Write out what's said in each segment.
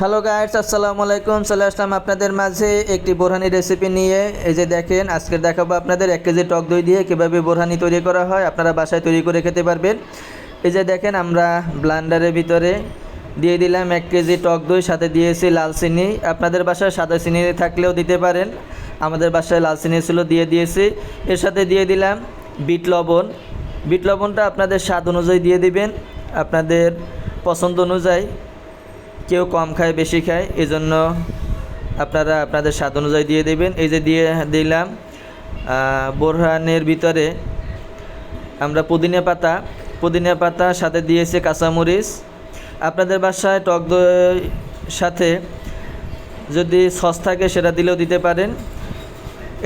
Hello guides আসসালামু আলাইকুম চলে আসলাম আপনাদের মাঝে একটি বোরহানি রেসিপি নিয়ে। এই যে দেখেন, আজকে দেখাবো আপনাদের এক কেজি টক দই দিয়ে কীভাবে বোরহানি তৈরি করা হয়। আপনারা বাসায় তৈরি করে খেতে পারবেন। এই যে দেখেন, আমরা ব্লান্ডারের ভিতরে দিয়ে দিলাম এক কেজি টক দই, সাথে দিয়েছি লাল চিনি। আপনাদের বাসায় সাদা চিনি থাকলেও দিতে পারেন। আমাদের বাসায় লাল চিনি ছিল, দিয়ে দিয়েছি। এর সাথে দিয়ে দিলাম বিট লবণ। বিট লবণটা আপনাদের স্বাদ অনুযায়ী দিয়ে দিবেন। আপনাদের পছন্দ অনুযায়ী। কেউ কম খায়, বেশি খায় এই জন্য আপনারা আপনাদের স্বাদ অনুযায়ী দিয়ে দেবেন। এই যে দিয়ে দিলাম বোরহানের ভিতরে আমরা পুদিনা পাতা। পুদিনা পাতা সাথে দিয়েছে কাঁচামরিচ। আপনাদের বাসায় টক দই সাথে যদি সস থাকে সেটা দিলেও দিতে পারেন।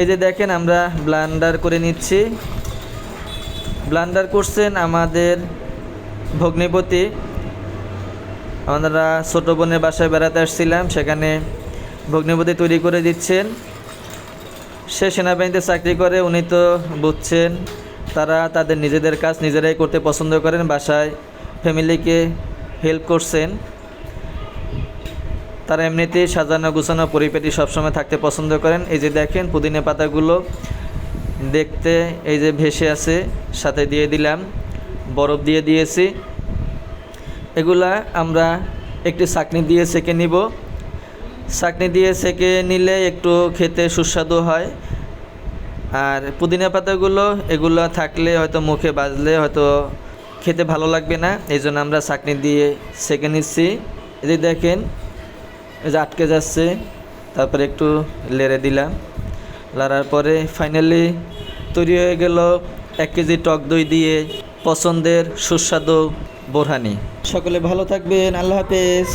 এই যে দেখেন, আমরা ব্লান্ডার করে নিচ্ছি। ব্লান্ডার করছেন আমাদের ভগ্নিপতি। আমরা ছোটো বোনের বাসায় বেড়াতে আসছিলাম, সেখানে ভগ্নিপতি তৈরি করে দিচ্ছেন। সে সেনাবাহিনীতে চাকরি করে, উনি তো বুঝছেন, তারা তাদের নিজেদের কাজ নিজেরাই করতে পছন্দ করেন, বাসায় ফ্যামিলিকে হেল্প করছেন। তারা এমনিতেই সাজানো গুছানো পরিপেটি সবসময় থাকতে পছন্দ করেন। এই যে দেখেন পুদিনা পাতাগুলো, দেখতে এই যে ভেসে আছে, সাথে দিয়ে দিলাম, বরফ দিয়ে দিয়েছি। এগুলা আমরা একটু চাকনি দিয়ে সেকে নিব। চাকনি দিয়ে সেকে নিলে একটু খেতে সুস্বাদু হয়। আর পুদিনা পাতাগুলো, এগুলো থাকলে হয়তো মুখে বাজলে হয়তো খেতে ভালো লাগবে না, এই জন্য আমরা চাকনি দিয়ে সেকে নিচ্ছি। এই দেখেন যে আটকে যাচ্ছে, তারপরে একটু লেড়ে দিলাম। লাড়ার পরে ফাইনালি তৈরি হয়ে গেল এক কেজি টক দই দিয়ে পছন্দের সুস্বাদু বোরহানি। সকলে ভালো থাকবেন আল্লাহ হাফেজ।